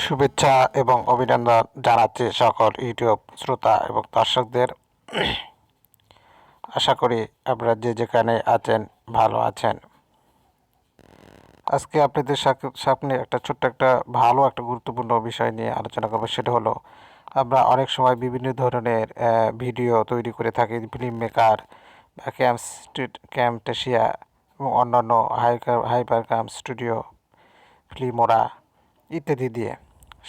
শুভেচ্ছা এবং অভিনন্দন জানাচ্ছি সকল ইউটিউব শ্রোতা এবং দর্শকদের। আশা করি আপনারা যে যেখানে আছেন ভালো আছেন। আজকে আপনাদের সামনে একটা ছোট্ট একটা ভালো একটা গুরুত্বপূর্ণ বিষয় নিয়ে আলোচনা করব, সেটা হলো আমরা অনেক সময় বিভিন্ন ধরনের ভিডিও তৈরি করে থাকি ফিল্ম মেকার বা স্ট্রিট ক্যামটেশিয়া এবং অন্যান্য হাইকার হাইপার ক্যাম স্টুডিও ফিল্মোরা ইত্যাদি দিয়ে।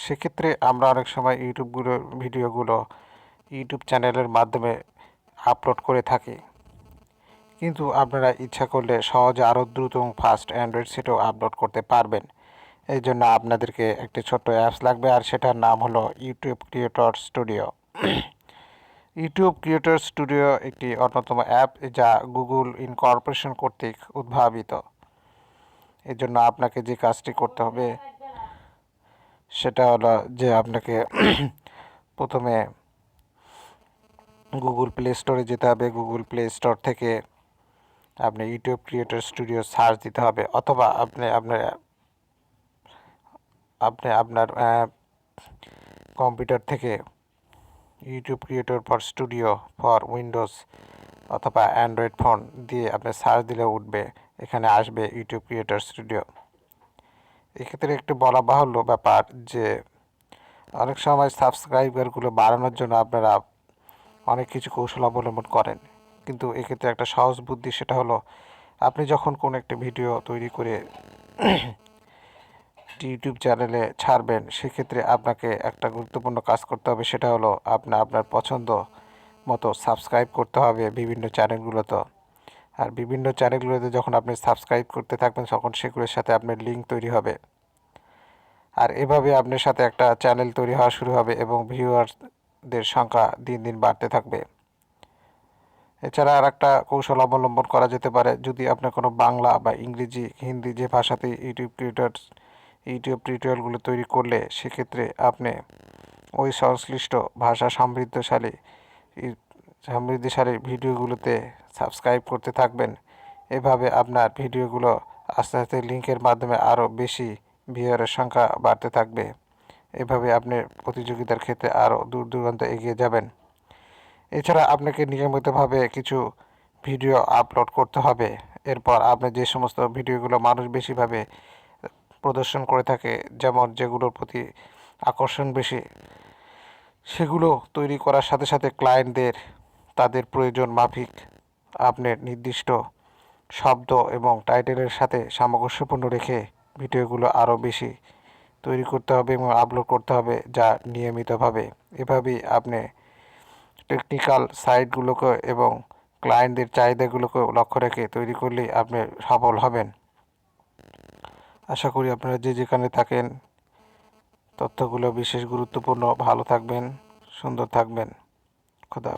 সেক্ষেত্রে আমরা অনেক সময় ইউটিউবগুলো ভিডিওগুলো ইউটিউব চ্যানেলের মাধ্যমে আপলোড করে থাকি। কিন্তু আপনারা ইচ্ছা করলে সহজে আরও দ্রুত এবং ফাস্ট অ্যান্ড্রয়েড সেটেও আপলোড করতে পারবেন। এই জন্য আপনাদেরকে একটি ছোট্ট অ্যাপস লাগবে আর সেটার নাম হলো YouTube creator studio YouTube creator studio একটি অন্যতম অ্যাপ যা গুগল ইনকর্পোরেশন কর্তৃক উদ্ভাবিত। এর জন্য আপনাকে যে কাজটি করতে হবে সেটা হলো যে আপনাকে প্রথমে গুগল প্লে স্টোরে যেতে হবে। গুগল প্লে স্টোর থেকে আপনি ইউটিউব ক্রিয়েটর স্টুডিও সার্চ দিতে হবে। অথবা আপনি আপনার আপনি আপনার কম্পিউটার থেকে YouTube creator for studio for Windows অথবা অ্যান্ড্রয়েড ফোন দিয়ে আপনি সার্চ দিলে উঠবে। এখানে আসবে ইউটিউব ক্রিয়েটর স্টুডিও এক্ষেত্রে একটু বলা বাহুল্য ব্যাপার যে, অনেক সময় সাবস্ক্রাইবারগুলো বাড়ানোর জন্য আপনারা অনেক কিছু কৌশল অবলম্বন করেন। কিন্তু এক্ষেত্রে একটা সহজ বুদ্ধি সেটা হলো, আপনি যখন কোনো একটা ভিডিও তৈরি করে ইউটিউব চ্যানেলে ছাড়বেন, সেক্ষেত্রে আপনাকে একটা গুরুত্বপূর্ণ কাজ করতে হবে, সেটা হলো আপনার আপনার পছন্দ মতো সাবস্ক্রাইব করতে হবে বিভিন্ন চ্যানেলগুলোতে আর বিভিন্ন চ্যানেলগুলোতে যখন আপনি সাবস্ক্রাইব করতে থাকবেন, তখন সেগুলোর সাথে আপনার লিঙ্ক তৈরি হবে। আর এভাবে আপনার সাথে একটা চ্যানেল তৈরি হওয়া শুরু হবে এবং ভিউয়ারদের সংখ্যা দিন দিন বাড়তে থাকবে। এছাড়া আর একটা কৌশল অবলম্বন করা যেতে পারে। যদি আপনার কোনো বাংলা বা ইংরেজি, হিন্দি যে ভাষাতে ইউটিউব ক্রিয়েটার ইউটিউব টিউটোরিয়ালগুলো তৈরি করলে সেক্ষেত্রে আপনি ওই সংশ্লিষ্ট ভাষা সমৃদ্ধশালী সমৃদ্ধশালী ভিডিওগুলোতে সাবস্ক্রাইব করতে থাকবেন। এভাবে আপনার ভিডিওগুলো আস্তে আস্তে লিঙ্কের মাধ্যমে আরও বেশি ভিউয়ারের সংখ্যা বাড়তে থাকবে। এভাবে আপনি প্রতিযোগিতার ক্ষেত্রে আরও দূর দূরান্ত এগিয়ে যাবেন। এছাড়া আপনাকে নিয়মিতভাবে কিছু ভিডিও আপলোড করতে হবে। এরপর আপনি যে সমস্ত ভিডিওগুলো মানুষ বেশিভাবে প্রদর্শন করে থাকে, যেমন যেগুলোর প্রতি আকর্ষণ বেশি, সেগুলো তৈরি করার সাথে সাথে ক্লায়েন্টদের তাদের প্রয়োজন মাফিক আপনার নির্দিষ্ট শব্দ এবং টাইটেলের সাথে সামঞ্জস্যপূর্ণ রেখে ভিডিওগুলো আরও বেশি তৈরি করতে হবে এবং আপলোড করতে হবে যা নিয়মিতভাবে। এভাবেই আপনি টেকনিক্যাল সাইটগুলোকে এবং ক্লায়েন্টদের চাহিদাগুলোকে লক্ষ্য রেখে তৈরি করলেই আপনি সফল হবেন। আশা করি আপনারা যে যেখানে থাকেন, তথ্যগুলো বিশেষ গুরুত্বপূর্ণ। ভালো থাকবেন, সুন্দর থাকবেন। খোদা